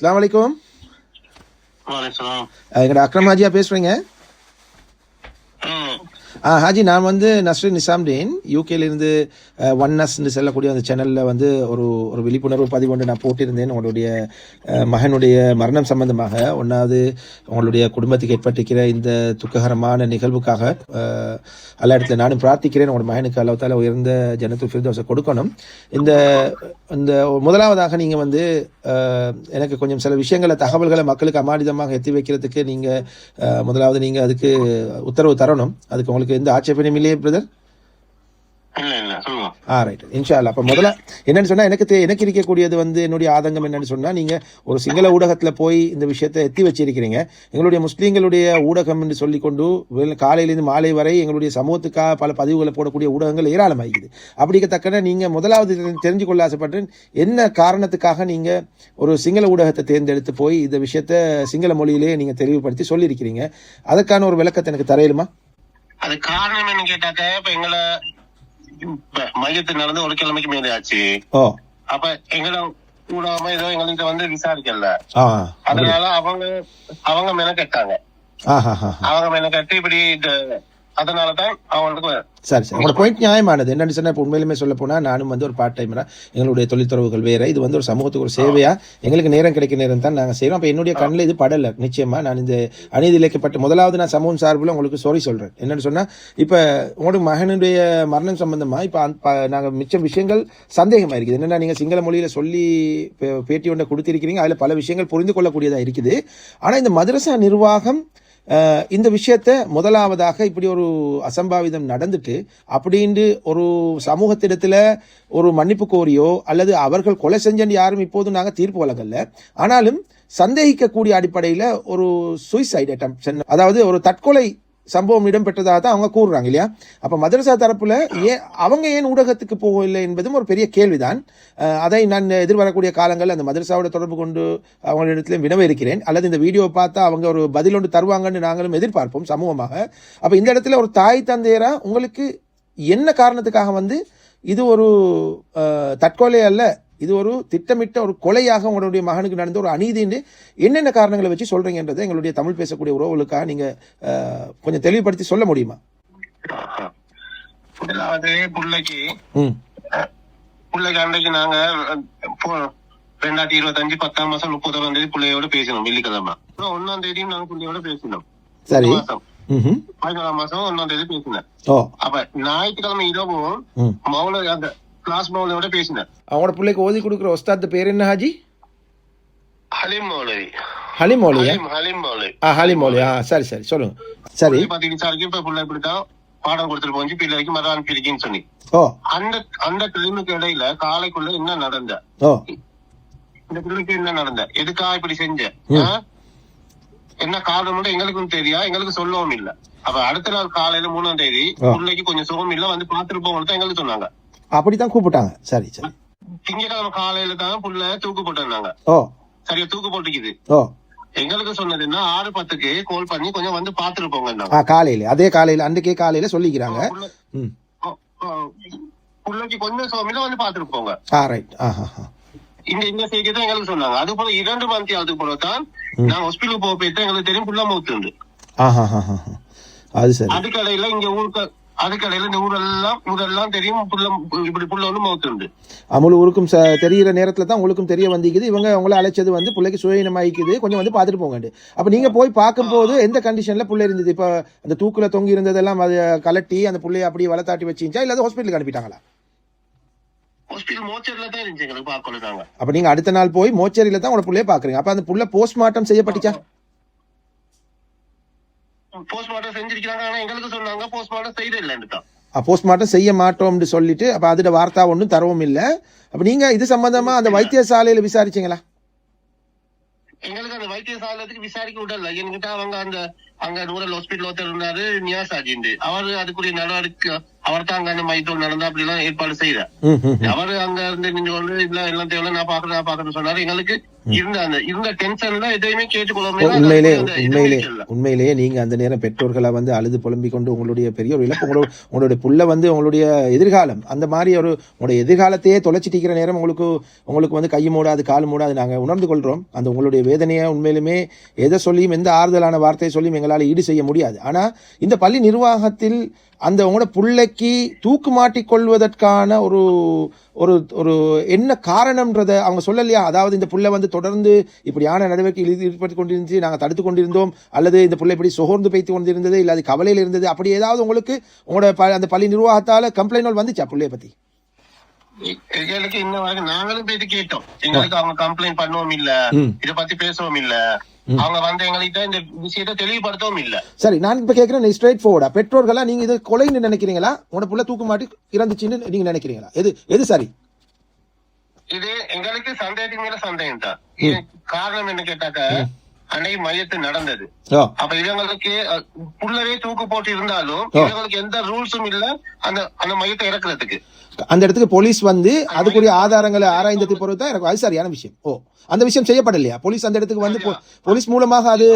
அஸ்லாம் வலைக்கும் எங்கட அக்ரம் ஹாஜியா பேசுறீங்க? ஹாஜி நான் வந்து நஸ்ரின் நிசாம்டீன் யூகேலேருந்து ஒன் நஸ்ன்னு செல்லக்கூடிய அந்த சேனலில் வந்து ஒரு ஒரு விழிப்புணர்வு பதிவு ஒன்று நான் போட்டிருந்தேன். உங்களுடைய மகனுடைய மரணம் சம்பந்தமாக ஒன்றாவது உங்களுடைய குடும்பத்துக்கு ஏற்பட்டிருக்கிற இந்த துக்ககரமான நிகழ்வுக்காக எல்லா இடத்துல நானும் பிரார்த்திக்கிறேன். உங்களோட மகனுக்கு அளவுத்தால் உயர்ந்த ஜனத்து ஃபிர்தோஸை கொடுக்கணும். இந்த இந்த முதலாவதாக நீங்கள் வந்து எனக்கு கொஞ்சம் சில விஷயங்களை தகவல்களை மக்களுக்கு அமானிதமாக எத்தி வைக்கிறதுக்கு நீங்கள் முதலாவது நீங்கள் அதுக்கு உத்தரவு தரணும். அதுக்கு உங்களுக்கு எந்த ஆட்சேபனையும் இல்லையே பிரதர் ஆ ரைட் இன்ஷா அல்லா அப்போ முதல்ல என்னன்னு சொன்னா எனக்கு எனக்கு இருக்கக்கூடியது வந்து என்னுடைய ஆதங்கம் என்னன்னு சொன்னா நீங்க ஒரு சிங்கள ஊடகத்துல போய் இந்த விஷயத்தை எத்தி வச்சிருக்கிறீங்க. எங்களுடைய முஸ்லீம்களுடைய ஊடகம் என்று சொல்லிக்கொண்டு காலையிலிருந்து மாலை வரை எங்களுடைய சமூகத்துக்காக பல பதிவுகளை போடக்கூடிய ஊடகங்கள் ஏராளமாகிக்குது அப்படிக்கத்தக்கன நீங்க முதலாவது தெரி- தெரிஞ்சு கொள்ள ஆசைப்பட்டேன் என்ன காரணத்துக்காக நீங்க ஒரு சிங்கள ஊடகத்தை தேர்ந்தெடுத்து போய் இந்த விஷயத்த சிங்கள மொழியிலே நீங்க தெளிவுபடுத்தி சொல்லியிருக்கிறீங்க. அதற்கான ஒரு விளக்கத்தை எனக்கு தரையிலுமா அது காரணம் என்ன கேட்டாக்க இப்ப எங்களை இப்ப மையத்து நடந்து ஒரு கிழமைக்கு மேலே ஆச்சு. அப்ப எங்களை ஊடாம ஏதோ எங்கள்கிட்ட வந்து விசாரிக்கல. அதனால அவங்க அவங்க ஹா ஹா அவங்க மெனக்கட்டு இப்படி இந்த அதனாலதான் அவங்களுக்கு சரி சரி. உங்களோட பாயிண்ட் நியாயமானது. என்னன்னு சொன்னா இப்போ உண்மையிலுமே சொல்ல போனா நானும் வந்து ஒரு பார்ட் டைமரா எங்களுடைய தொழில்துறவுகள் வேற. இது வந்து ஒரு சமூகத்துக்கு ஒரு சேவையா? எங்களுக்கு நேரம் கிடைக்க நேரம் தான் நாங்க செய்றோம். அப்ப என்னுடைய கண்ணில் இது படல. நிச்சயமா நான் இந்த அநீதி இழைக்கப்பட்ட முதலாவது நான் சமூகம் சார்பில் உங்களுக்கு சாரி சொல்றேன். என்னன்னு சொன்னா இப்ப உங்களோட மகனுடைய மரணம் சம்பந்தமா இப்ப அந்த- நாங்க மிச்ச விஷயங்கள் சந்தேகமா இருக்குது. என்னன்னா நீங்க சிங்கள மொழியில சொல்லி பே- பேட்டி ஒன்றை கொடுத்திருக்கிறீங்க. அதுல பல விஷயங்கள் புரிந்து கொள்ளக்கூடியதா இருக்குது. ஆனா இந்த மதரசா நிர்வாகம் இந்த விஷயத்த முதலாவதாக இப்படி ஒரு அசம்பாவிதம் நடந்துட்டு அப்படின்ட்டு ஒரு சமூகத்திடத்தில் ஒரு மன்னிப்பு கோரியோ அல்லது அவர்கள் கொலை செஞ்சன்னு யாரும் இப்போதும் நாங்கள் தீர்ப்பு வழங்கல. ஆனாலும் சந்தேகிக்கக்கூடிய அடிப்படையில் ஒரு சூசைட் அட்டம் அதாவது ஒரு தற்கொலை சம்பவம் இடம்பெற்றதாக தான் அவங்க கூறுறாங்க இல்லையா? அப்போ மதரசா தரப்பில் ஏன் அவங்க ஏன் ஊடகத்துக்கு போகவில்லை என்பதும் ஒரு பெரிய கேள்விதான். அதை நான் எதிர்வரக்கூடிய காலங்களில் அந்த மதரசாவோட தொடர்பு கொண்டு அவங்களிடத்திலும் வினவ இருக்கிறேன். அல்லது இந்த வீடியோவை பார்த்தா அவங்க ஒரு பதில் ஒன்று தருவாங்கன்னு நாங்களும் எதிர்பார்ப்போம் சமூகமாக. அப்போ இந்த இடத்துல ஒரு தாய் தந்தையராக உங்களுக்கு என்ன காரணத்துக்காக வந்து இது ஒரு தற்கொலை அல்ல இது ஒரு திட்டமிட்ட ஒரு கொலையாக உங்களுடைய மகனுக்கு நடந்த ஒரு அநீதின்னு என்னென்ன காரணங்களை வச்சு சொல்றீங்கன்றதை எங்களுடைய தமிழ் பேசக்கூடிய உறவுகளுக்காக நீங்க கொஞ்சம் தெளிவுபடுத்தி சொல்ல முடியுமா? முதலாவது பிள்ளைக்கு பிள்ளைக்கு அன்றைக்கு நாங்க ரெண்டாயிரத்தி இருபத்தஞ்சு பத்தாம் மாசம் முப்பதாம் தேதி பிள்ளையோட பேசினோம் வெள்ளிக்கிழமை. ஒன்னாம் தேதியும் நாங்க பிள்ளையோட பேசினோம். சரி. மாசம். ம் பதினாலாம் மாசம் ஒன்னாம் தேதி பேசினேன். அப்ப ஞாயிற்றுக்கிழமை இரவும் மௌன அந்த கிளாஸ் மௌலியோட பேசினேன் அவங்களோட பிள்ளைக்கு ஓதி கொடுக்குற ஒஸ்தாத் பேர் என்ன ஹாஜி? ஹலீம் மௌலவி. ஹலிம் மௌலியா ஹலீம் மௌலவி. ஆ ஹலிம் மௌலி ஆ சரி சரி சொல்லுங்க. சரி. பத்தி விசாரிக்க இப்ப பிள்ளை இப்படித்தான் பாடம் கொடுத்துட்டு போச்சு பிள்ளைக்கு மரம் அனுப்பியிருக்கேன்னு சொன்னி ஓ. அந்த அந்த டைமுக்கு இடையில காலைக்குள்ள என்ன நடந்த? இந்த பிள்ளைக்கு என்ன நடந்த? எதுக்காக இப்படி செஞ்ச? என்ன காரணம் எங்களுக்கும் தெரியா? எங்களுக்கு சொல்லவும் இல்ல. அப்ப அடுத்த நாள் காலையில மூணாம் தேதி. பிள்ளைக்கு கொஞ்சம் சுகம் இல்ல வந்து போங்கன்னு தான் எங்களுக்கு சொன்னாங்க. அப்படித்தான் கூப்பிட்டாங்க. சரி சரி. திங்கட்கிழமை காலையில தான் புள்ள தூக்கு போட்டிருந்தாங்க. ஓ. சரியா தூக்கு போட்டுக்குது. ஓ. எங்களுக்கு சொன்னதுன்னா ஆறு பத்துக்கு கால் பண்ணி கொஞ்சம் வந்து பாத்துட்டு போங்க காலையில. அதே காலையில அன்றைக்கே காலையில சொல்லிக்கிறாங்க. பிள்ளைக்கு கொஞ்சம் சுகம் இல்ல வந்து பாத்துட்டு போங்க. ஆ ரைட் ஆ ஆ ஆ. இந்த இந்த செய்தி தான் எங்களுக்கு சொன்னாங்க. அது போல இரண்டு மந்தி அதுக்கு போல தான் நான் ஹாஸ்பிட்டலுக்கு போக போயிட்டு எங்களுக்கு தெரியும் புள்ள ஆஹா ஹா ஹா அது சரி. அதுக்கடையில இங்க ஊருக்கு அதுக்கடையில ஊரெல்லாம் ஊரெல்லாம் தெரியும். புள்ள இப்படி புள்ள வந்து ஊருக்கும் ச தெரிகிற நேரத்தில் தான் உங்களுக்கும் தெரிய வந்திக்குது. இவங்க உங்களை அழைச்சது வந்து பிள்ளைக்கு சுயநமாயிக்குது கொஞ்சம் வந்து பார்த்துட்டு போங்கண்டு அப்போ நீங்கள் போய் பார்க்கும்போது எந்த கண்டிஷனில் புள்ள இருந்தது? இப்போ அந்த தூக்கில் தொங்கி இருந்ததெல்லாம் அது கலட்டி அந்த புள்ளைய அப்படியே வளர்த்தாட்டி வச்சிருந்துச்சா? இல்லை ஹாஸ்பிட்டலுக்கு அனுப்பிட்டாங்களா? அப்போ நீங்கள் அடுத்த நாள் போய் மோச்சேரியில் தான் உங்களோட புள்ளைய பார்க்குறீங்க. அப்போ அந்த புள்ள போஸ்ட்மார்ட்டம் செய்யப்பட்டுச்சா? போஸ்ட்மார்ட்டம் செஞ்சிருக்காங்க ஆனா எங்களுக்கு சொன்னாங்க போஸ்ட்மார்ட்டம் செய்யற இல்லைன்னு தான் போஸ்ட்மார்ட்டம் செய்ய மாட்டோம்னு சொல்லிட்டு அப்போ அதோட வார்த்தா ஒன்றும் தரவும் இல்லை. அப்போ நீங்கள் இது சம்பந்தமா அந்த வைத்தியசாலையில் விசாரிச்சீங்களா? எங்களுக்கு அந்த வைத்தியசாலயத்துக்கு விசாரிக்க விடல. என்கிட்ட அவங்க அந்த அங்க ரூரல் ஹாஸ்பிட்டல் ஒருத்தர் இருந்தாரு நியாஸ் அஜிந்து அவர் அதுக்குரிய நடவடிக்கை அவர் தான் அங்க அந்த மைத்தோல் நடந்தா அப்படி எல்லாம் ஏற்பாடு செய்யற. அவரு அங்க இருந்து நின்று கொண்டு இல்ல எல்லாம் தேவை நான் பாக்குறேன் நான் பாக்குறேன்னு சொன்னாரு. எங்களுக்கு உண்மையிலே உண்மையிலே. உண்மையிலேயே நீங்க அந்த நேரம் பெற்றோர்களா வந்து அழுது புலம்பிக் கொண்டு உங்களுடைய பெரிய ஒரு இழப்பு உங்களோட உங்களுடைய புள்ள வந்து உங்களுடைய எதிர்காலம் அந்த மாதிரி ஒரு உங்களுடைய எதிர்காலத்தையே தொலைச்சிட்டிக்கிற நேரம் உங்களுக்கு உங்களுக்கு வந்து கை மூடாது கால் மூடாது நாங்க உணர்ந்து கொள்றோம். அந்த உங்களுடைய வேதனையை உண்மையிலுமே எதை சொல்லியும் எந்த ஆறுதலான வார்த்தையை சொல்லியும் எங்களால் ஈடு செய்ய முடியாது. ஆனா இந்த பள்ளி நிர்வாகத்தில் அந்த உங்களோட பிள்ளைக்கு தூக்கு மாட்டிக் கொள்வதற்கான ஒரு ஒரு ஒரு என்ன காரணம்ன்றத அவங்க சொல்லலையா? அதாவது இந்த புள்ள வந்து தொடர்ந்து இப்படியான நடவடிக்கையில் ஈடுபட்டு கொண்டிருந்துச்சு நாங்கள் தடுத்து கொண்டிருந்தோம். அல்லது இந்த புள்ள இப்படி சோர்ந்து வைத்து கொண்டிருந்தது இல்லை அது கவலையில் இருந்தது. அப்படி ஏதாவது உங்களுக்கு உங்களோட அந்த பள்ளி நிர்வாகத்தால கம்ப்ளைண்ட் வந்துச்சா புள்ளைய பத்தி? எங்களுக்கு இன்ன வரைக்கும் நாங்களும் போயிட்டு கேட்டோம். எங்களுக்கு அவங்க கம்ப்ளைண்ட் பண்ணவும் இல்ல. இத பத்தி பேசவும் இல்ல. அவங்க வந்து எங்கள்கிட்ட இந்த விஷயத்தை தெளிவுபடுத்தவும் இல்ல. சரி நான் இப்ப கேட்கிறேன் ஸ்ட்ரைட் ஃபார்வர்டா பெற்றோர்களா நீங்க இது கொலைன்னு நினைக்கிறீங்களா? உங்களோட புள்ள தூக்கு மாட்டி இறந்துச்சுன்னு நீங்க நினைக்கிறீங்களா? எது எது சரி? இது எங்களுக்கு சந்தேகத்துக்கு மேல சந்தேகம் தான் காரணம் என்ன கேட்டாக்க அன்னைக்கு மையத்து நடந்தது. அப்ப இவங்களுக்கு புள்ளவே தூக்கு போட்டு இருந்தாலும். இவங்களுக்கு எந்த ரூல்ஸும் இல்ல அந்த அந்த மையத்தை இறக்குறதுக்கு. அந்த இடத்துக்கு போலீஸ் வந்து அதுக்குரிய ஆதாரங்களை ஆராய்ந்ததை பொறுத்து தான் எனக்கு அது சரியான விஷயம். ஓ. அந்த விஷயம் செய்யப்படலையா? போலீஸ் அந்த இடத்துக்கு வந்து போலீஸ் மூலமாக அது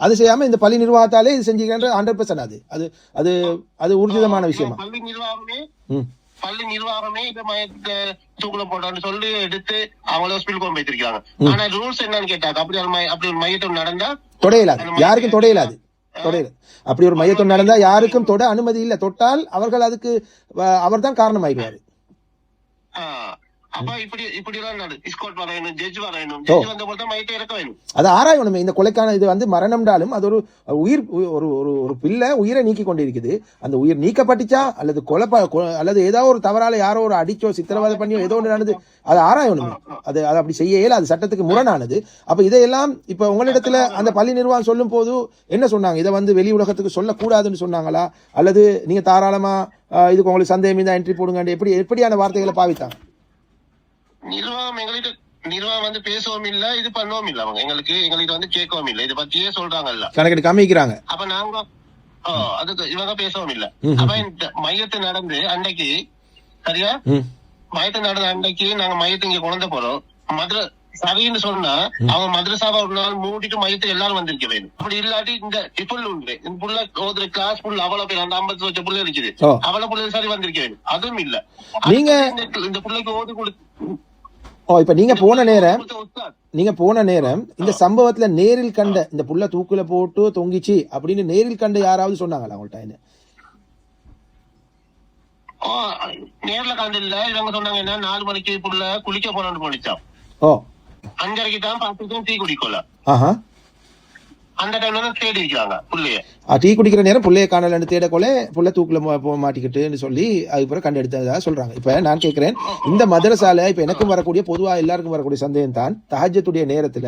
அது செய்யாம இந்த பள்ளி நிர்வாகத்தாலே இது செஞ்சுக்கின்ற ஹண்ட்ரட் பர்சன்ட் அது. அது அது அது ஊர்ஜிதமான விஷயமா? பள்ளி நிர்வாகமே பள்ளி நிர்வாகமே இந்த மையத்தை தூக்குல போட்டோம்னு சொல்லி எடுத்து அவங்கள ஹாஸ்பிட்டல் கொண்டு போயிருக்காங்க ஆனா ரூல்ஸ் என்னன்னு கேட்டாங்க அப்படி அப்படி ஒரு மையத்தம் நடந்தா தொடையலாது யாருக்கும் தொடையலாது தொடையல அப்படி ஒரு மையத்தொண்டு நடந்தா யாருக்கும் தொட அனுமதி இல்லை. தொட்டால் அவர்கள் அதுக்கு அவர் தான் காரணமாகிடுவார் அது ஆராயணுமே. இந்த கொலைக்கான இது வந்து மரணம்டாலும் அது ஒரு உயிர் ஒரு ஒரு ஒரு பிள்ளை உயிரை நீக்கி கொண்டிருக்குது. அந்த உயிர் நீக்கப்பட்டுச்சா? அல்லது கொலை அல்லது ஏதோ ஒரு தவறால யாரோ ஒரு அடிச்சோ சித்திரவதை பண்ணியோ ஏதோ ஒன்று நடந்து அது ஆராயணுமே. அது அது அப்படி செய்ய இயலாது சட்டத்துக்கு முரணானது. அப்ப இதையெல்லாம் இப்ப உங்களிடத்துல அந்த பள்ளி நிர்வாகம் சொல்லும் போது என்ன சொன்னாங்க? இதை வந்து வெளி உலகத்துக்கு சொல்லக்கூடாதுன்னு சொன்னாங்களா? அல்லது நீங்க தாராளமா இதுக்கு உங்களுக்கு சந்தேகம் இருந்தா என்ட்ரி போடுங்க எப்படி எப்படியான வார்த்தைகளை பாவித்தாங்க? நிர்வாகம் எங்கள்கிட்ட நிர்வாகம் வந்து பேசவும் இல்ல இது பண்ணவும் இல்ல அவங்க. எங்களுக்கு எங்களுக்கு வந்து கேட்கவும் இல்ல. இதை பத்தியே சொல்றாங்கல்ல. கணக்கெடுக்காம காமிக்கிறாங்க. அப்ப நாங்க அதுக்கு இவங்க பேசவும் இல்ல. அப்ப மையத்தை நடந்து அன்னைக்கு சரியா? மையத்தை நடந்த அன்னைக்கு நாங்க மையத்தை இங்க குழந்த போறோம். மதுரை சரின்னு சொன்னா அவங்க மதுரசாவா ஒரு நாள் மூடிட்டு மையத்தை எல்லாரும் வந்திருக்க வேணும் அப்படி இல்லாட்டி இந்த டிஃபுல் உண்டு. இந்த புள்ள ஒரு கிளாஸ் புள்ள அவ்வளவு பேர் அந்த ஐம்பது வச்ச புள்ள இருக்குது. அவ்வளவு புள்ள சரி வந்திருக்க வேணும் அதுவும் இல்ல. நீங்க இந்த பிள்ளைக்கு ஓட்டு கொடுத்து ஓ இப்ப நீங்க போன நேரம். நீங்க போன நேரம் இந்த சம்பவத்துல நேரில் கண்ட இந்த புள்ள தூக்குல போட்டு தொங்கிச்சு அப்படின்னு நேரில் கண்ட யாராவது சொன்னாங்களா ஓ, நேர்ல காண்டு இல்ல. இவங்க சொன்னாங்க என்ன நாலு மணிக்கு புள்ள குளிக்க போறோம்னு போனிச்சான் ஓ. அஞ்சரைக்கு தான் பார்த்துட்டும் டீ குடிக்கல. ஆஹா. அந்த டைம்ல தான் தேடி இருக்கிறாங்க புள்ளைய. டீ குடிக்கிற நேரம் புள்ளைய காணலன்னு தேடக்கொள்ள புள்ள தூக்குல போ மாட்டிக்கிட்டுன்னு சொல்லி அதுக்கப்புறம் கண்டெடுத்ததா சொல்றாங்க. இப்ப நான் கேட்கிறேன் இந்த மதரசால இப்ப எனக்கும் வரக்கூடிய பொதுவா எல்லாருக்கும் வரக்கூடிய சந்தேகம் தான் தஹஜத்துடைய நேரத்துல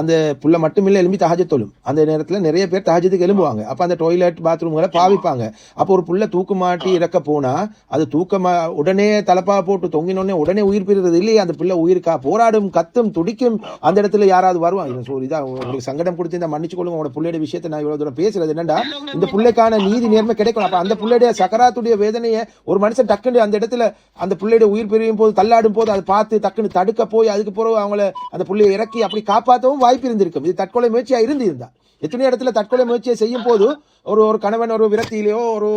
அந்த புள்ள மட்டுமில்ல எலும்பி தஹஜத் தொழும். அந்த நேரத்துல நிறைய பேர் தஹஜத்துக்கு எலும்புவாங்க அப்ப அந்த டாய்லெட் பாத்ரூம்களை பாவிப்பாங்க. அப்போ ஒரு புள்ள தூக்கு மாட்டி இறக்க போனா அது தூக்கமா உடனே தலப்பா போட்டு தொங்கினோடனே உடனே உயிர் பிரிறது இல்லையே அந்த பிள்ளை உயிருக்கா போராடும் கத்தும் துடிக்கும் அந்த இடத்துல யாராவது வருவாங்க. இதா உங்களுக்கு சங்கடம் கொடுத்து இந்த மன்னிச்சு கொள்ளுங்க உங்களோட புள்ளையோட விஷயத்தை நான் இவ்வளவு தூரம் பேசுறது என்னடா இந்த புள்ளைக்கான நீதி நேர்மை கிடைக்கும் அப்ப அந்த புள்ளையுடைய சக்கராத்துடைய வேதனையை ஒரு மனுஷன் டக்குன்னு அந்த இடத்துல அந்த புள்ளையுடைய உயிர் பிரியும் போது தள்ளாடும் போது அதை பார்த்து டக்குன்னு தடுக்க போய் அதுக்கு பிறகு அவங்கள அந்த புள்ளையை இறக்கி அப்படி காப்பாற்றவும் வாய்ப்பு இருந்திருக்கும். இது தற்கொலை முயற்சியா இருந்து இருந்தா எத்தனையோ இடத்துல தற்கொலை முயற்சியை செய்யும் போது ஒரு ஒரு கணவன் ஒரு விரக்தியிலையோ ஒரு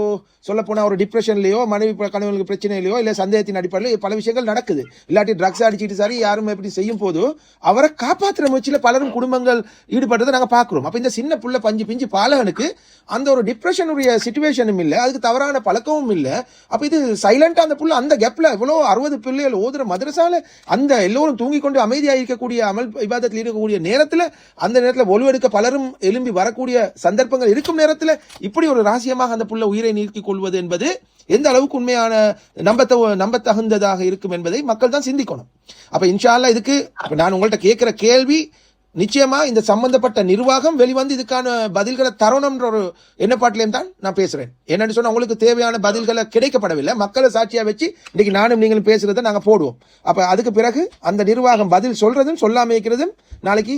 சொல்லப்போனால் ஒரு டிப்ரெஷன்லையோ மனைவி கணவனுக்கு பிரச்சனையிலையோ இல்லை சந்தேகத்தின் அடிப்படையில் பல விஷயங்கள் நடக்குது. இல்லாட்டி ட்ரக்ஸ் அடிச்சிட்டு சரி யாரும் எப்படி செய்யும் போது அவரை காப்பாற்றுற முயற்சியில் பலரும் குடும்பங்கள் ஈடுபடுறதை நாங்கள் பார்க்குறோம் அப்போ இந்த சின்ன புள்ள பஞ்சு பிஞ்சு பாலகனுக்கு அந்த ஒரு டிப்ரெஷனுடைய சுச்சுவேஷனும் இல்லை அதுக்கு தவறான பழக்கமும் இல்லை. அப்போ இது சைலண்டாக அந்த புள்ள அந்த கேப்பில் எவ்வளோ அறுபது பிள்ளைகள் ஓதுற மதரசால அந்த எல்லோரும் தூங்கி கொண்டு அமைதியாக இருக்கக்கூடிய அமல் விவாதத்தில் இருக்கக்கூடிய நேரத்தில் அந்த நேரத்தில் ஒழுவெடுக்க பலரும் எழும்பி வரக்கூடிய சந்தர்ப்பங்கள் இருக்கும் நேரத்தில் இப்படி ஒரு ரகசியமாக அந்த புள்ள உயிரை நீக்கிக் கொள்வது என்பது எந்த அளவுக்கு உண்மையான நம்பத்த நம்பத்தகுந்ததாக இருக்கும் என்பதை மக்கள் தான் சிந்திக்கணும். அப்ப இன்ஷால்லா இதுக்கு நான் உங்கள்ட்ட கேட்கிற கேள்வி நிச்சயமா இந்த சம்பந்தப்பட்ட நிர்வாகம் வெளிவந்து இதுக்கான பதில்களை தரணும்ன்ற ஒரு எண்ணப்பாட்டிலையும் தான் நான் பேசுறேன். என்னன்னு சொன்னா உங்களுக்கு தேவையான பதில்களை கிடைக்கப்படவில்லை. மக்களை சாட்சியா வச்சு இன்னைக்கு நானும் நீங்களும் பேசுறதை நாங்க போடுவோம். அப்ப அதுக்கு பிறகு அந்த நிர்வாகம் பதில் சொல்றதும் சொல்லாம இருக்கிறதும் நாளைக்கு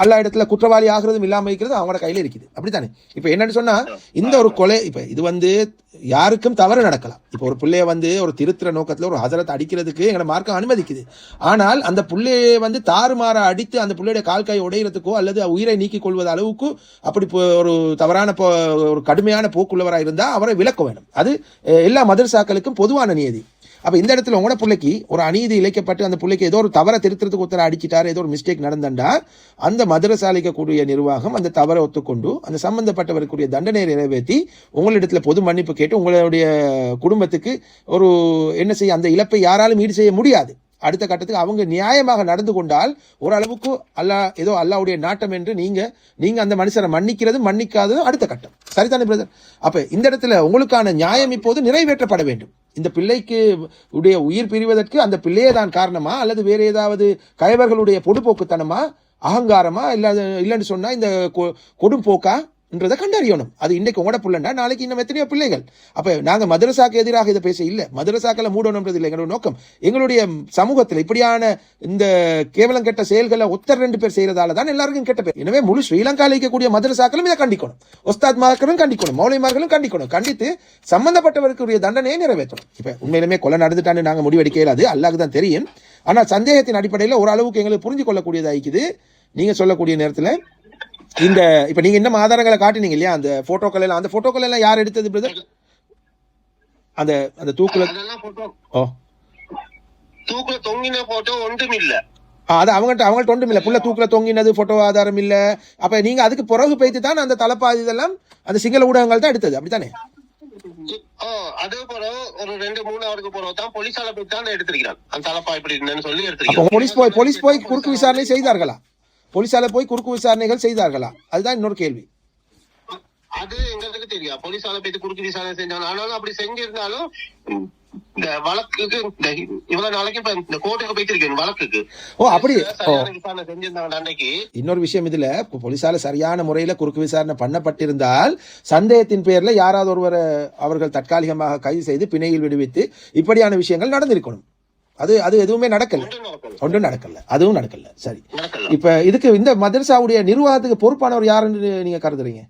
எல்லா இடத்துல குற்றவாளி ஆகிறதும் இல்லாமல் இருக்கிறது அவங்களோட கையில் இருக்குது. அப்படித்தானே? இப்போ என்னன்னு சொன்னால் இந்த ஒரு கொலை இப்போ இது வந்து யாருக்கும் தவறு நடக்கலாம். இப்போ ஒரு பிள்ளைய வந்து ஒரு திருத்துற நோக்கத்தில் ஒரு ஹசரத்தை அடிக்கிறதுக்கு எங்களை மார்க்கம் அனுமதிக்குது. ஆனால் அந்த பிள்ளையை வந்து தாறுமாற அடித்து அந்த பிள்ளையுடைய கால் கை உடையிறதுக்கோ அல்லது உயிரை நீக்கிக் கொள்வது அளவுக்கு அப்படி ஒரு தவறான போ- ஒரு கடுமையான போக்குள்ளவராக இருந்தால் அவரை விளக்க வேண்டும் அது எல்லா மதரசாக்களுக்கும் பொதுவான நியதி. அப்போ இந்த இடத்துல உங்களோட பிள்ளைக்கு ஒரு அநீதி இழைக்கப்பட்டு அந்த பிள்ளைக்கு ஏதோ ஒரு தவறை திருத்துறதுக்கு ஒருத்தர் அடிச்சிட்டார் ஏதோ ஒரு மிஸ்டேக் நடந்தண்டா அந்த மதுரசாலைக்கக்கூடிய நிர்வாகம் அந்த தவறை ஒத்துக்கொண்டு அந்த சம்பந்தப்பட்டவருக்குரிய தண்டனையை நிறைவேற்றி உங்களிடத்துல பொது மன்னிப்பு கேட்டு உங்களுடைய குடும்பத்துக்கு ஒரு என்ன செய்ய அந்த இழப்பை யாராலும் ஈடு செய்ய முடியாது. அடுத்த கட்டத்துக்கு அவங்க நியாயமாக நடந்து கொண்டால் ஓரளவுக்கு அல்லாஹ் ஏதோ அல்லாவுடைய நாட்டம் என்று நீங்க நீங்க அந்த மனுஷரை மன்னிக்கிறது மன்னிக்காததும் அடுத்த கட்டம். சரிதானே பிரதர் அப்ப இந்த இடத்துல உங்களுக்கான நியாயம் இப்போது நிறைவேற்றப்பட வேண்டும். இந்த பிள்ளைக்கு உடைய உயிர் பிரிவதற்கு அந்த பிள்ளையே தான் காரணமா? அல்லது வேறு ஏதாவது கயவர்களுடைய பொடுபோக்குத்தனமா? அகங்காரமா? இல்லை இல்லைன்னு சொன்னால் இந்த கொ- கொடும் போக்கா? என்றதை கண்டறியணும். அது இன்னைக்கு உங்களோட பிள்ளைண்டா நாளைக்கு இன்னும் எத்தனையோ பிள்ளைகள். அப்போ நாங்கள் மதரசாக்கு எதிராக இதை பேச இல்லை. மதரசாக்களை மூடணுன்றது இல்லை. எங்களோட நோக்கம் எங்களுடைய சமூகத்தில் இப்படியான இந்த கேவலம் கெட்ட செயல்களை ஒத்தர் ரெண்டு பேர் செய்யறதால தான் எல்லாருக்கும் கெட்ட பேர். எனவே முழு ஸ்ரீலங்காவில் இருக்கக்கூடிய மதரசாக்களும் இதை கண்டிக்கணும். ஒஸ்தாத் மார்களும் கண்டிக்கணும். மௌலிமார்களும் கண்டிக்கணும். கண்டித்து சம்பந்தப்பட்டவருக்குரிய தண்டனையை நிறைவேற்றணும். இப்போ உண்மையிலுமே கொலை நடந்துட்டான்னு நாங்கள் முடிவெடுக்க இயலாது அல்லாஹ்க்கு தான் தெரியும். ஆனால் சந்தேகத்தின் அடிப்படையில் ஓரளவுக்கு எங்களுக்கு புரிஞ்சு கொள்ளக்கூடியதாக இருக்குது நீங்கள் சொல்லக்கூடிய நேரத்தில் இந்த இப்ப நீங்க இன்னும் ஆதாரங்களை காட்டினீங்க இல்லையா? அந்த போட்டோக்கள் எல்லாம் அந்த போட்டோக்கள் எல்லாம் யார் எடுத்தது பிரதர் அந்த அந்த தூக்குல ஓ. தூக்குல தொங்கின போட்டோ ஒன்றும் இல்ல. அது அவங்கள்ட்ட அவங்கள்ட்ட ஒன்றும் இல்லை. புள்ள தூக்குல தொங்கினது போட்டோ ஆதாரம் இல்ல. அப்ப நீங்க அதுக்கு பிறகு பேத்து தான் அந்த தலப்பாதி இதெல்லாம் அந்த சிங்கள ஊடகங்கள் தான் எடுத்தது அப்படித்தானே? ஓ அதே போல ஒரு ரெண்டு மூணு அவருக்கு போறவ தான் போலீஸால போய் தான் எடுத்திருக்கிறான் அந்த தலப்பா இப்படி சொல்லி எடுத்திருக்கான் போலீஸ் போய் போலீஸ் போய் குறுக்கு விசாரணை செய்தார்களா? போலீஸால போய் குறுக்கு விசாரணைகள் செய்தார்களா? அதுதான் இன்னொரு கேள்வி. அது எங்களுக்கு தெரியும். போலீஸால போய் குறுக்கு விசாரணை செஞ்சாங்க. ஆனாலும் அப்படி செஞ்சிருந்தாலும் இந்த வழக்குக்கு இந்த இவ்வளவு நாளைக்கு இப்ப இந்த கோர்ட்டுக்கு போயிட்டு வழக்குக்கு. ஓ அப்படி. அன்னைக்கு. இன்னொரு விஷயம் இதுல போலீசால சரியான முறையில குறுக்கு விசாரணை பண்ணப்பட்டிருந்தால் சந்தேகத்தின் பேர்ல யாராவது ஒருவரை அவர்கள் தற்காலிகமாக கைது செய்து பிணையில் விடுவித்து இப்படியான விஷயங்கள் நடந்திருக்கணும். அது அது எதுவுமே நடக்கல. ஒன்றும் நடக்கல அதுவும் நடக்கல. சரி. இப்ப இதுக்கு இந்த மதரசாவுடைய நிர்வாகத்துக்கு பொறுப்பானவர் யாருன்னு நீங்க கருதுறீங்க?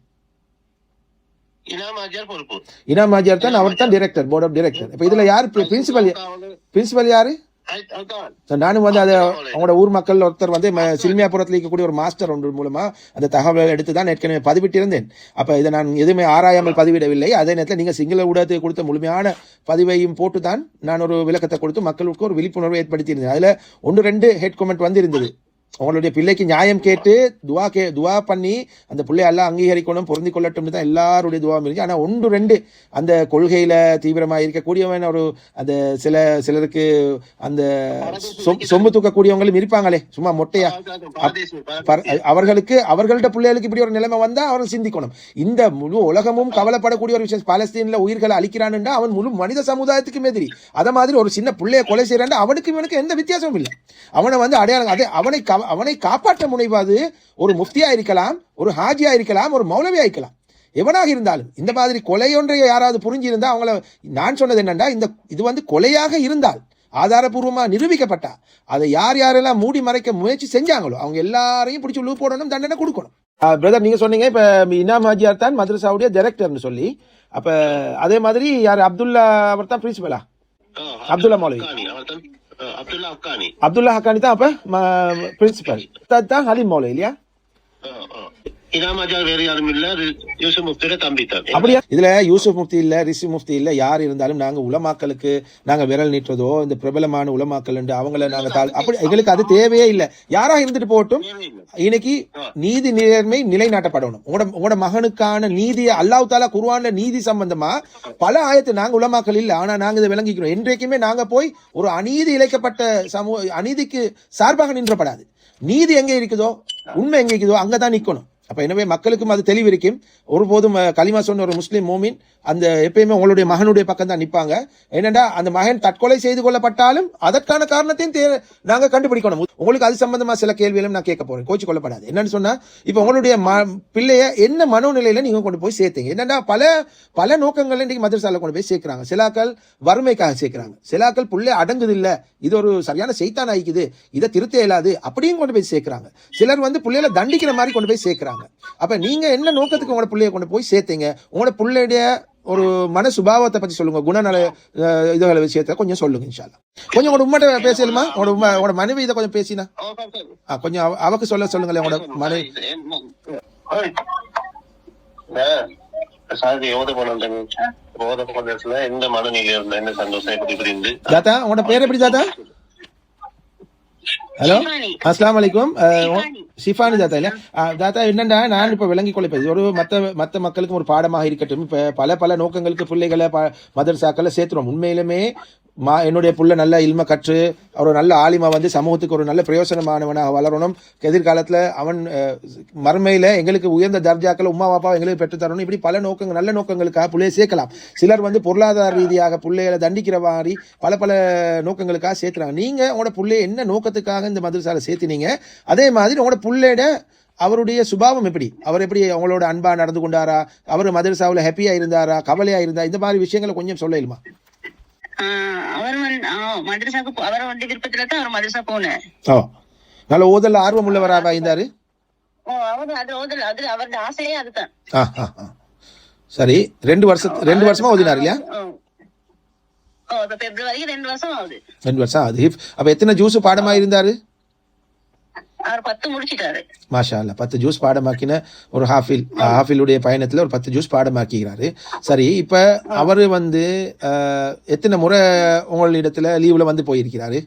இனாம் ஆஜியார் தான் அவர் தான் டிரெக்டர் போர்ட் ஆஃப் டிரெக்டர் இப்ப இதுல யார் பிரின்சிபல் பிரின்சிபல் யாரு? நானும் வந்து அதை அவங்களோட ஊர் மக்கள் ஒருத்தர் வந்து சில்மியாபுரத்தில் இருக்கக்கூடிய ஒரு மாஸ்டர் ஒன்று மூலமா அந்த தகவலை எடுத்து தான் ஏற்கனவே பதிவிட்டிருந்தேன். அப்ப இதை நான் எதுவுமே ஆராயாமல் பதிவிடவில்லை. அதே நேரத்தில் நீங்க சிங்கள ஊடகத்துக்கு கொடுத்த முழுமையான பதிவையும் போட்டு தான் நான் ஒரு விளக்கத்தை கொடுத்து மக்களுக்கு ஒரு விழிப்புணர்வை ஏற்படுத்தியிருந்தேன். அதுல ஒன்று ரெண்டு ஹெட் கமெண்ட் வந்திருந்தது. அவங்களுடைய பிள்ளைக்கு நியாயம் கேட்டு துவா கே துவா பண்ணி அந்த பிள்ளை எல்லாம் அங்கீகரிக்கணும் பொருந்தி கொள்ளட்டும்னு தான் எல்லாருடைய துவாவும் இருக்கு ஆனா ஒன்று ரெண்டு அந்த கொள்கையில தீவிரமா இருக்கக்கூடியவன் ஒரு அந்த சில சிலருக்கு அந்த சொம்பு தூக்கக்கூடியவங்களும் இருப்பாங்களே சும்மா மொட்டையா. அவர்களுக்கு அவர்கள்ட்ட பிள்ளைகளுக்கு இப்படி ஒரு நிலைமை வந்தா அவர்கள் சிந்திக்கணும். இந்த முழு உலகமும் கவலைப்படக்கூடிய ஒரு விஷயம் பாலஸ்தீனில் உயிர்களை அழிக்கிறான்டா அவன் முழு மனித சமுதாயத்துக்கும் எதிரி. அத மாதிரி ஒரு சின்ன பிள்ளைய கொலை செய்யறான் அவனுக்கு இவனுக்கு எந்த வித்தியாசமும் இல்லை. அவனை வந்து அடையாளம் அதே அவனை அவனை காப்பாற்ற முனைவது ஒரு முஃப்தியா இருக்கலாம் ஒரு ஹாஜியா இருக்கலாம் ஒரு மௌலவியா இருக்கலாம் எவனாக இருந்தாலும் இந்த மாதிரி கொலை ஒன்றை யாராவது புரிஞ்சிருந்தா அவங்கள நான் சொன்னது என்னன்னா இந்த இது வந்து கொலையாக இருந்தால் ஆதாரபூர்வமா நிரூபிக்கப்பட்டா அதை யார் யாரெல்லாம் மூடி மறைக்க முயற்சி செஞ்சாங்களோ அவங்க எல்லாரையும் பிடிச்சி உள்ள போடணும் தண்டனை கொடுக்கணும். பிரதர் நீங்க சொன்னீங்க இப்ப இனாம் ஹாஜியார் தான் மதரசாவுடைய டைரக்டர்னு சொல்லி. அப்ப அதே மாதிரி யார் அப்துல்லா அவர் தான் பிரின்சிபலா அப்துல்லா மௌலவி. அப்கானி அவர்தான் அஹ், அப்துல்லா அப்கானி அப்துல்லா ஹக்கானி தான் அப்ப பிரின்சிபல் தான் ஹலீம் மௌலவி இல்லையா அஹ், அப்படியா? இதுல யூசுப் முஃப்தி இல்ல ரிஷி முஃப்தி இல்ல யார் இருந்தாலும் நாங்க உலமாக்களுக்கு நாங்க விரல் நீட்டுறதோ இந்த பிரபலமான உலமாக்கள் அவங்கள நாங்க அப்படி எங்களுக்கு அது தேவையே இல்ல. யாரா இருந்துட்டு போகட்டும். இன்னைக்கு நீதி நேர்மை நிலைநாட்டப்படணும். உங்களோட உங்களோட மகனுக்கான நீதியை அல்லாஹ் தாலா குர்ஆன்ல நீதி சம்பந்தமா பல ஆயத்து நாங்க உலமாக்கள் இல்ல ஆனா நாங்க இதை விளங்கிக்கிறோம். என்றைக்குமே நாங்க போய் ஒரு அநீதி இழைக்கப்பட்ட சமூக அநீதிக்கு சார்பாக நின்றப்படாது. நீதி எங்க இருக்குதோ உண்மை எங்க இருக்குதோ அங்கதான் நிக்கணும். அப்போ எனவே மக்களுக்கும் அது தெளிவிருக்கும் ஒருபோதும் களிமா சொன்ன ஒரு முஸ்லீம் மோமின் அந்த எப்பயுமே உங்களுடைய மகனுடைய பக்கம் தான் நிற்பாங்க என்னென்னா அந்த மகன் தற்கொலை செய்து கொள்ளப்பட்டாலும் அதற்கான காரணத்தையும் தே- நாங்கள் கண்டுபிடிக்கணும். உங்களுக்கு அது சம்பந்தமா சில கேள்விகளும் நான் கேட்க போறேன். கோச்சு கொள்ளப்படாது. என்னன்னு சொன்னால் இப்போ உங்களுடைய ம- பிள்ளைய என்ன மனோநிலையில நீங்கள் கொண்டு போய் சேர்த்தீங்க? என்னன்னா பல பல நோக்கங்கள்ல இன்றைக்கு மதரசாவில் கொண்டு போய் சேர்க்குறாங்க. சிலாக்கள் வறுமைக்காக சேர்க்குறாங்க. சிலாக்கள் பிள்ளை அடங்குது இல்லை இது ஒரு சரியான செய்தான் ஆயிக்குது. இதை திருத்த இயலாது. அப்படியும் கொண்டு போய் சேர்க்குறாங்க. சிலர் வந்து பிள்ளைகளை தண்டிக்கிற மாதிரி கொண்டு போய் சேர்க்குறாங்க. அப்ப நீங்க என்ன நோக்கத்துக்கு உங்களோட பிள்ளைய கொண்டு போய் சேர்த்தீங்க? உங்களோட பிள்ளையுடைய ஒரு மன சுபாவத்தை பத்தி சொல்லுங்க. குணநல இதுகளை விஷயத்த கொஞ்சம் சொல்லுங்க இன்ஷால்லா கொஞ்சம் உங்களோட உண்மைட்ட பேசலுமா உங்களோட உம்மா- உங்களோட மனைவி இதை கொஞ்சம் பேசினா? ஆ, கொஞ்சம் அவ- அவக்கு சொல்ல சொல்லுங்களேன் உங்களோட மனைவி. எந்த மனநிலை இருந்த என்ன சந்தோஷம் தாத்தா உங்களோட பேர் எப்படி தாத்தா? ஹலோ? அஸ்லாம் வலைக்கும் ஷிஃபானி தாத்தா இல்ல? தாத்தா என்னண்டா? நான் இப்ப விளங்கி கொள்ளைப்பேன் இது ஒரு மத்த மத்த மக்களுக்கும் ஒரு பாடமாக இருக்கட்டும். இப்ப பல பல நோக்கங்களுக்கு பிள்ளைகளை ப- மதரசாக்களை சேர்த்துறோம் உண்மையிலுமே மா என்னுடைய புள்ள நல்ல இல்ம கற்று அவர் நல்ல ஆலிமா வந்து சமூகத்துக்கு ஒரு நல்ல பிரயோசனமானவனாக வளரணும். எதிர்காலத்தில் அவன் மறுமையில் எங்களுக்கு உயர்ந்த தர்ஜாக்களை உமா பாப்பா எங்களுக்கு பெற்று தரணும். இப்படி பல நோக்கங்கள் நல்ல நோக்கங்களுக்காக பிள்ளையை சேர்க்கலாம். சிலர் வந்து பொருளாதார ரீதியாக பிள்ளைகளை தண்டிக்கிற மாதிரி பல பல நோக்கங்களுக்காக சேர்க்குறாங்க. நீங்கள் உங்களோட பிள்ளைய என்ன நோக்கத்துக்காக இந்த மதுரசாலை சேர்த்தினீங்க? அதே மாதிரி உங்களோட பிள்ளையோட அவருடைய சுபாவம் எப்படி? அவர் எப்படி அவங்களோட அன்பாக நடந்து கொண்டாரா? அவர் மதரசாவில் ஹாப்பியாக இருந்தாரா? கவலையாக இருந்தா இந்த மாதிரி விஷயங்களை கொஞ்சம் சொல்லலுமா அவர் வந்து மதரசாக்கு அவர் வந்து விருப்பத்துல தான் அவர் மதரசா போனார். ஓ நல்ல ஓதல்ல ஆர்வம் உள்ளவராக இருந்தாரு. சரி ரெண்டு வருஷம் ரெண்டு வருஷமா ஓதினார் இல்லையா? ரெண்டு வருஷம் ஆகுது. ரெண்டு வருஷம் அது அப்ப எத்தனை ஜூஸ் பாடமா இருந்தாரு? அவர் பத்து முடிச்சிட்டாரு. மாஷா அல்லா பத்து ஜூஸ் பாடமாக்கின ஒரு ஹாஃபில் ஹாஃபிலுடைய பயணத்துல ஒரு பத்து ஜூஸ் பாடமாக்கிறாரு சரி இப்ப அவரு வந்து எத்தனை முறை உங்களிடத்துல லீவுல வந்து போயிருக்கிறாரு?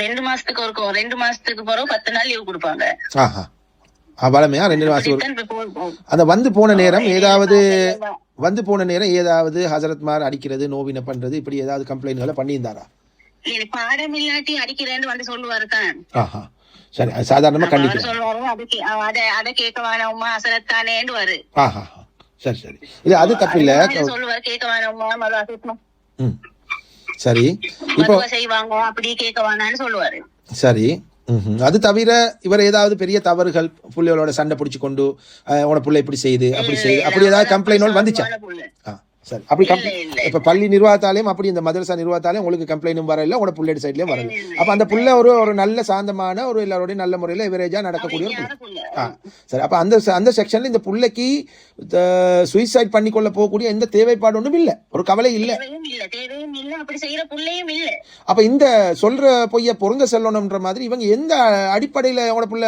ரெண்டு மாசத்துக்கு ஒரு ரெண்டு மாசத்துக்கு பிறகு பத்து நாள் லீவ் கொடுப்பாங்க. ஆஹா. வளமையா ரெண்டு மாசம் அந்த வந்து போன நேரம் ஏதாவது வந்து போன நேரம் ஏதாவது ஹசரத்மார் அடிக்கிறது நோவினை பண்றது இப்படி ஏதாவது கம்ப்ளைண்ட்களை பண்ணியிருந்தாரா? இது பாடம் இல்லாட்டி அடிக்கிறேன்னு வந்து சொல்லுவாரு தான் ஆஹா. சரி அது சாதாரணமா கண்டிக்கலாம் சொல்லுவாரு அதை கே- அதை அதை கேட்க வேணாமா அசலத்தானேன்னு வரு. சரி சரி. இல்ல அது தப்பு இல்ல. சொல்லுவாரு கேட்க வேணாமா சரி. இப்போ செய்வாங்க அப்படி கேட்க வேணாம்னு சொல்லுவாரு. சரி. அது தவிர இவர் ஏதாவது பெரிய தவறுகள் புள்ளைகளோட சண்டை பிடிச்சு கொண்டு உன புள்ளை இப்படி செய்யுது அப்படி செய்யுது அப்படி ஏதாவது கம்ப்ளைண்ட் வந்துச்சா? சரி அப்படி. இப்ப பள்ளி நிர்வாகத்தாலையும் அப்படி இந்த மதரசா நிர்வாகத்தாலையும் உங்களுக்கு கம்ப்ளைண்டும் வரல உங்களோட புள்ளை சைட்லயும் வரல. அப்ப அந்த புள்ள ஒரு ஒரு நல்ல சாந்தமான ஒரு எல்லாரோடையும் நல்ல முறையில எவரேஜா நடக்கக்கூடிய ஒரு? ஆ சரி அப்ப அந்த அந்த செக்ஷன்ல இந்த புள்ளைக்கு சுயசைட் பண்ணிக்கொள்ள போகக்கூடிய எந்த தேவைப்பாடு ஒன்றும் இல்ல. ஒரு கவலை இல்ல. அப்ப இந்த சொல்ற பொய்ய பொருங்க செல்லணும்ன்ற மாதிரி இவங்க எந்த அடிப்படையில உங்களோட புள்ள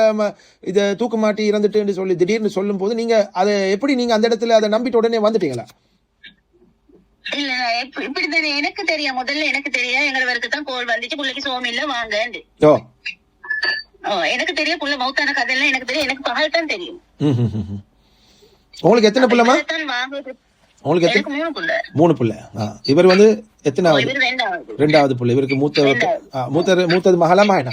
இத தூக்கு மாட்டி இறந்துட்டுன்னு சொல்லி திடீர்னு சொல்லும் போது நீங்க அதை எப்படி நீங்க அந்த இடத்துல அதை நம்பிட்டு உடனே வந்துட்டீங்களா? இல்ல நான் இப்ப- இப்படித்தானே? எனக்கு தெரியும். முதல்ல எனக்கு தெரியும். எங்களுக்கு தான் கோல் வந்துச்சு. புள்ளைக்கு சோம் இல்ல ஓ, எனக்கு தெரியும். புள்ள மௌத்தான கதையெல்லாம் எனக்கு தெரியும். எனக்கு பகல் தான் தெரியும். உங்களுக்கு எத்தனை புள்ளமா உங்களுக்கு எத்தனை? மூணு புள்ள. மூணு புள்ள. ஆ, இவர் வந்து எத்தனாவது? இவர் ரெண்டாவது. புள்ள. இவருக்கு மூத்த மூத்த மூத்தது மகளா மகனா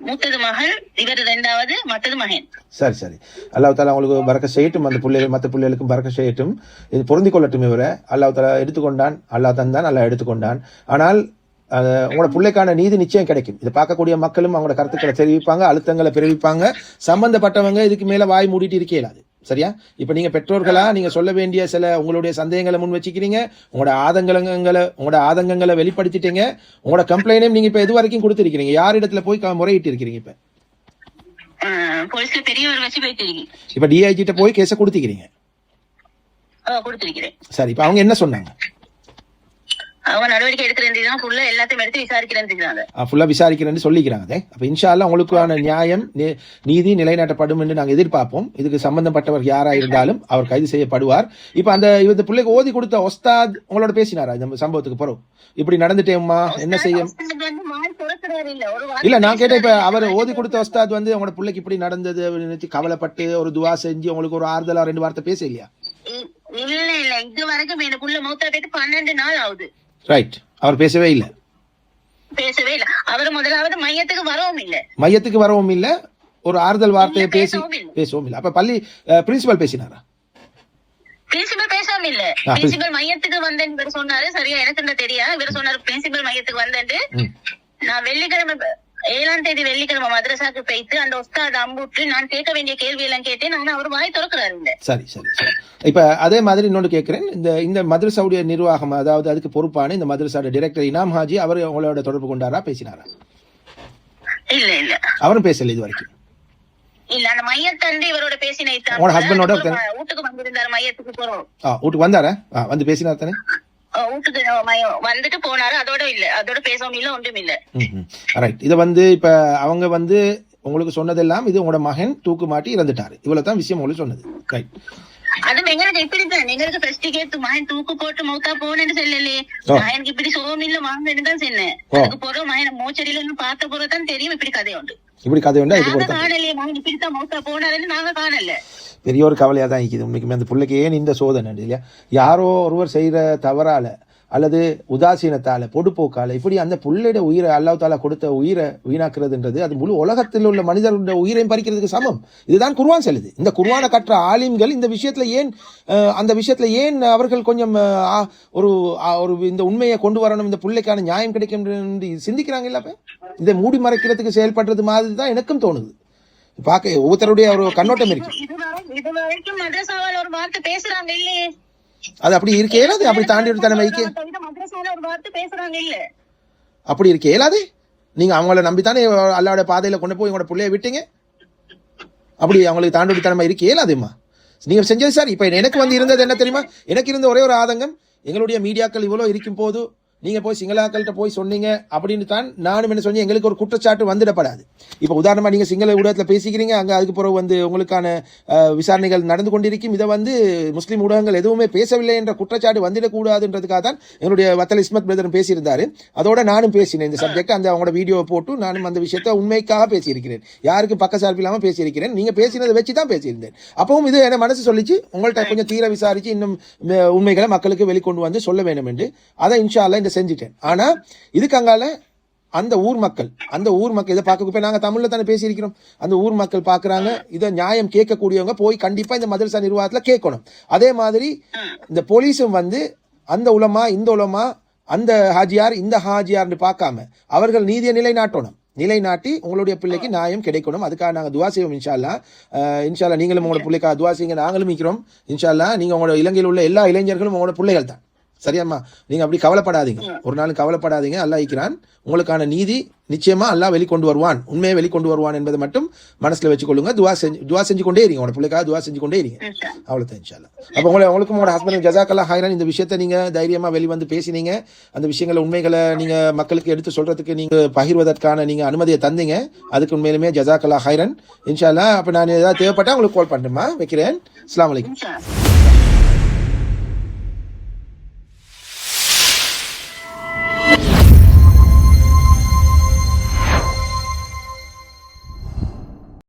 மூத்தது மகள் இவர் ரெண்டாவது மற்றது மகன். சரி சரி. அல்லாஹ் தாலா உங்களுக்கு பறக்க செய்யட்டும். அந்த பிள்ளைகள் மற்ற பிள்ளைகளுக்கும் பறக்க செய்யட்டும். இது பொருந்தி கொள்ளட்டும் இவரை. அல்லாஹ் தாலா எடுத்துக்கொண்டான். அல்லாஹ் தந்தான் அல்லாஹ் எடுத்துக்கொண்டான். ஆனால் உங்களோட பிள்ளைக்கான நீதி நிச்சயம் கிடைக்கும். இதை பார்க்கக்கூடிய மக்களும் அவங்களோட கருத்துக்களை தெரிவிப்பாங்க அழுத்தங்களை பிறவிப்பாங்க. சம்பந்தப்பட்டவங்க இதுக்கு மேல வாய் மூடிட்டு இருக்கே இல்லாது சரியா? இப்ப நீங்க பெற்றோர்களா நீங்க சொல்ல வேண்டிய சில உங்களுடைய சந்தேகங்களை முன் வச்சுக்கிறீங்க உங்களோட ஆதங்கங்களை உங்களோட ஆதங்கங்களை வெளிப்படுத்திட்டீங்க உங்களோட கம்ப்ளைண்டையும் நீங்க இப்ப இது வரைக்கும் கொடுத்திருக்கிறீங்க? யார் இடத்துல போய் முறையிட்டு இருக்கிறீங்க இப்ப? இப்ப டிஐஜிட்ட போய் கேஸை கொடுத்திக்கிறீங்க. சரி இப்ப அவங்க என்ன சொன்னாங்க? அவங்க நடவடிக்கை எடுக்கிறேன் புள்ள எல்லாத்தையும் எடுத்து விசாரிக்கிறேன் ஃபுல்லா விசாரிக்கிறேன்னு சொல்லிக்கிறாங்க. அப்ப இன்ஷா அல்லாஹ் உங்களுக்கான நியாயம் நீதி நிலைநாட்டப்படும் என்று நாங்க எதிர்பார்ப்போம். இதுக்கு சம்பந்தப்பட்டவர் யாரா இருந்தாலும் அவர் கைது செய்யப்படுவார். இப்ப அந்த இந்த பிள்ளைக்கு ஓதி கொடுத்த ஒஸ்தாத் உங்களோட பேசினாரா? இந்த சம்பவத்துக்கு பிறகு இப்படி நடந்துட்டேம்மா என்ன செய்ய வந்து மாறி துறக்கிறாரு இல்ல. நான் கேட்டேன் இப்ப அவர் ஓதி கொடுத்த ஒஸ்தாத் வந்து உங்களோட பிள்ளைக்கு இப்படி நடந்தது நினைச்சு கவலைப்பட்டு ஒரு துவா செஞ்சு உங்களுக்கு ஒரு ஆறுதலா ரெண்டு வார்த்தை பேச இல்லையா இல்ல இல்ல. இது வரைக்கும் எனக்குள்ள மௌத்தா பன்னெண்டு நாள் ஆகுது. ரைட் அவர் பேசவே இல்லை. பேசவே இல்ல. அவர் முதலாவது மையத்துக்கு வரவும் இல்ல. மையத்துக்கு வரவும் இல்ல. ஒரு ஆறுதல் வார்த்தையை பேசி பேசவும் இல்ல. பேசவும் அப்ப பள்ளி பிரின்சிபல் பேசினாரா? பிரின்சிபல் பேசாம இல்ல. பிரின்சிபல் மையத்துக்கு வந்தேன் இவர் சொன்னாரு. சரியா எனக்கு தெரியா இவர் சொன்னாரு பிரின்சிபல் மையத்துக்கு வந்தேன்ட்டு. ம். நான் வெள்ளிக்கிழமை ஏழாம் தேதி வெள்ளிக்கிழமை மதரசாக்கு போய்த்து அந்த ஒஸ்தாத் அம்புற்று நான் கேட்க வேண்டிய கேள்வி எல்லாம் கேட்டேன். ஆனா அவர் வாய் திறக்கிறாரு சரி சரி இப்ப அதே மாதிரி இன்னொன்று கேட்கிறேன். இந்த இந்த மதரசாவுடைய நிர்வாகம் அதாவது அதுக்கு பொறுப்பான இந்த மதரசாவோட டைரக்டர் இனாம் ஹாஜி அவர் உங்களோட தொடர்பு கொண்டாரா பேசினாரா? இல்ல இல்ல. அவரும் பேசல இது வரைக்கும் இல்ல அந்த மையத்தந்து இவரோட பேசினை வீட்டுக்கு வந்திருந்தாரு மையத்துக்கு போறோம். வீட்டுக்கு வந்தாரா? வந்து பேசினார் தானே? வந்துட்டு போனாரு. அதோட இல்ல. அதோட பேசவும் இல்ல ஒன்றும் இல்ல. ரைட் இத வந்து இப்ப அவங்க வந்து உங்களுக்கு சொன்னதெல்லாம் இது உங்களோட மகன் தூக்கு மாட்டி இறந்துட்டாரு. இவ்வளவுதான் விஷயம் உங்களுக்கு சொன்னது. ரைட் எங்களுக்கு ஃபர்ஸ்ட் கேட்டு மகன் தூக்கு போட்டு மௌத்தா போனேன்னு சொல்லலையே ஓ. மகனுக்கு இப்படி சோமில்ல வாங்கன்னு தான் சொன்னேன் ஓ. அதுக்கு போறோம் மகன் மோச்சடியில பார்த்த போறதான் தெரியும் இப்படி கதை உண்டு இப்படி கதை உண்டு நாங்க காணலையே மகன் இப்படித்தான் மௌத்தா போனாருன்னு நாங்க காணல பெரிய ஒரு கவலையாக தான் இருக்குது உண்மைக்குமே அந்த பிள்ளைக்கு ஏன் இந்த சோதனை இல்லையா யாரோ ஒருவர் செய்கிற தவறால அல்லது உதாசீனத்தால் பொடுப்போக்கால் இப்படி அந்த புள்ளையோட உயிரை அல்லாஹ் தாலா கொடுத்த உயிரை வீணாக்குறதுன்றது அது முழு உலகத்தில் உள்ள மனிதர்களுடைய உயிரையும் பறிக்கிறதுக்கு சமம். இதுதான் குர்வான் செல்லுது. இந்த குர்வானை கற்ற ஆலிம்கள் இந்த விஷயத்தில் ஏன் அந்த விஷயத்தில் ஏன் அவர்கள் கொஞ்சம் ஒரு ஒரு இந்த உண்மையை கொண்டு வரணும் இந்த பிள்ளைக்கான நியாயம் கிடைக்கும் சிந்திக்கிறாங்க இல்லப்ப இதை மூடி மறைக்கிறதுக்கு செயல்படுறது மாதிரி தான் எனக்கும் தோணுது. பார்க்க ஒவ்வொருத்தருடைய ஒரு கண்ணோட்டம் இருக்கு. இது வரைக்கும் மதரசாவால் ஒரு வார்த்தை பேசுறாங்க இல்லையே. அது அப்படி இருக்கே ஏலாது அப்படி தாண்டி ஒரு தலைமைக்கு அப்படி இருக்கே ஏலாது நீங்க அவங்கள நம்பித்தானே அல்லாவோட பாதையில கொண்டு போய் உங்களோட பிள்ளைய விட்டீங்க? அப்படி அவங்களுக்கு தாண்டி தலைமை இருக்கே ஏலாதுமா நீங்க செஞ்சது சார். இப்ப எனக்கு வந்து இருந்தது என்ன தெரியுமா? எனக்கு இருந்த ஒரே ஒரு ஆதங்கம் எங்களுடைய மீடியாக்கள் இவ்வளோ இருக்கும் போது நீங்கள் போய் சிங்களாக்கள்கிட்ட போய் சொன்னீங்க அப்படின்னு தான் நானும் என்ன சொன்னேன் எங்களுக்கு ஒரு குற்றச்சாட்டு வந்துடப்படாது. இப்போ உதாரணமாக நீங்கள் சிங்கள ஊடகத்தில் பேசிக்கிறீங்க அங்கே அதுக்கு பிறகு வந்து உங்களுக்கான விசாரணைகள் நடந்து கொண்டிருக்கும். இதை வந்து முஸ்லீம் ஊடகங்கள் எதுவுமே பேசவில்லை என்ற குற்றச்சாட்டு வந்துடக்கூடாதுன்றதுக்காக தான் என்னுடைய வத்தல் இஸ்மத் பிரதரும் பேசியிருந்தார். அதோட நானும் பேசினேன் இந்த சப்ஜெக்ட் அந்த அவங்களோட வீடியோவை போட்டு நானும் அந்த விஷயத்தை உண்மைக்காக பேசியிருக்கிறேன். யாருக்கும் பக்க சார்பு இல்லாமல் பேசியிருக்கிறேன். நீங்கள் பேசினதை வச்சு தான் பேசியிருந்தேன். அப்பவும் இது என்ன மனசு சொல்லிச்சு உங்கள்கிட்ட கொஞ்சம் தீர விசாரித்து இன்னும் உண்மைகளை மக்களுக்கு வெளிக்கொண்டு வந்து சொல்ல வேண்டும் என்று அதை இன்ஷா அல்லாஹ் இந்த செஞ்சுட்டேன். ஆனால் இதுக்கு அங்கால அந்த ஊர் மக்கள் அந்த ஊர் மக்கள் இதை பார்க்க இப்போ நாங்கள் தமிழில் தானே பேசியிருக்கிறோம். அந்த ஊர் மக்கள் பார்க்குறாங்க இதை நியாயம் கேட்கக்கூடியவங்க போய் கண்டிப்பாக இந்த மதரசா நிர்வாகத்தில் கேட்கணும். அதே மாதிரி இந்த போலீஸும் வந்து அந்த உலமா இந்த உலமா அந்த ஹாஜியார் இந்த ஹாஜியார்னு பார்க்காம அவர்கள் நீதியை நிலைநாட்டணும். நிலைநாட்டி உங்களுடைய பிள்ளைக்கு நியாயம் கிடைக்கணும். அதுக்காக நாங்கள் துவா செய்வோம் இன்ஷால்லா. இன்ஷால்லா நீங்களும் உங்களோட பிள்ளைக்காக துவா செய்யுங்க. நாங்களும் இருக்கிறோம் இன்ஷால்லா நீங்கள் உங்களோட இலங்கையில் உள்ள எல்லா இளைஞர்களும் உங்களோட பிள்ளைகள் தான். சரியாம்மா நீங்க அப்படி கவலைப்படாதீங்க. ஒரு நாள் கவலைப்படாதீங்க. அல்லாஹ் இருக்கிறான். உங்களுக்கான நீதி நிச்சயமா அல்லாஹ் வெளிக்கொண்டு வருவான். உண்மையை வெளிக்கொண்டு வருவான் என்பதை மட்டும் மனசுல வச்சுக்கொள்ளுங்க. துவா செஞ்சு துவா செஞ்சு கொண்டே இருங்க. உங்களோட பிள்ளைக்காக துவா செஞ்சு கொண்டே இருங்க. இன்ஷா. அவ்வளோதான் இன்ஷால்லா அப்போ உங்களை உங்களுக்கும் உங்களோட ஹஸ்பண்ட் ஜசாக்கல்லா ஹைரான். இந்த விஷயத்தை நீங்க தைரியமா வெளிவந்து பேசினீங்க. அந்த விஷயங்களை உண்மைகளை நீங்க மக்களுக்கு எடுத்து சொல்றதுக்கு நீங்க பகிர்வதற்கான நீங்க அனுமதியை தந்தீங்க. அதுக்கு உண்மையிலுமே ஜசாக்கல்லா ஹைரன். இன்ஷால்லா அப்போ நான் ஏதாவது தேவைப்பட்டா உங்களுக்கு கால் பண்ணுமா வைக்கிறேன். அஸ்ஸலாமு அலைக்கும். இன்ஷா.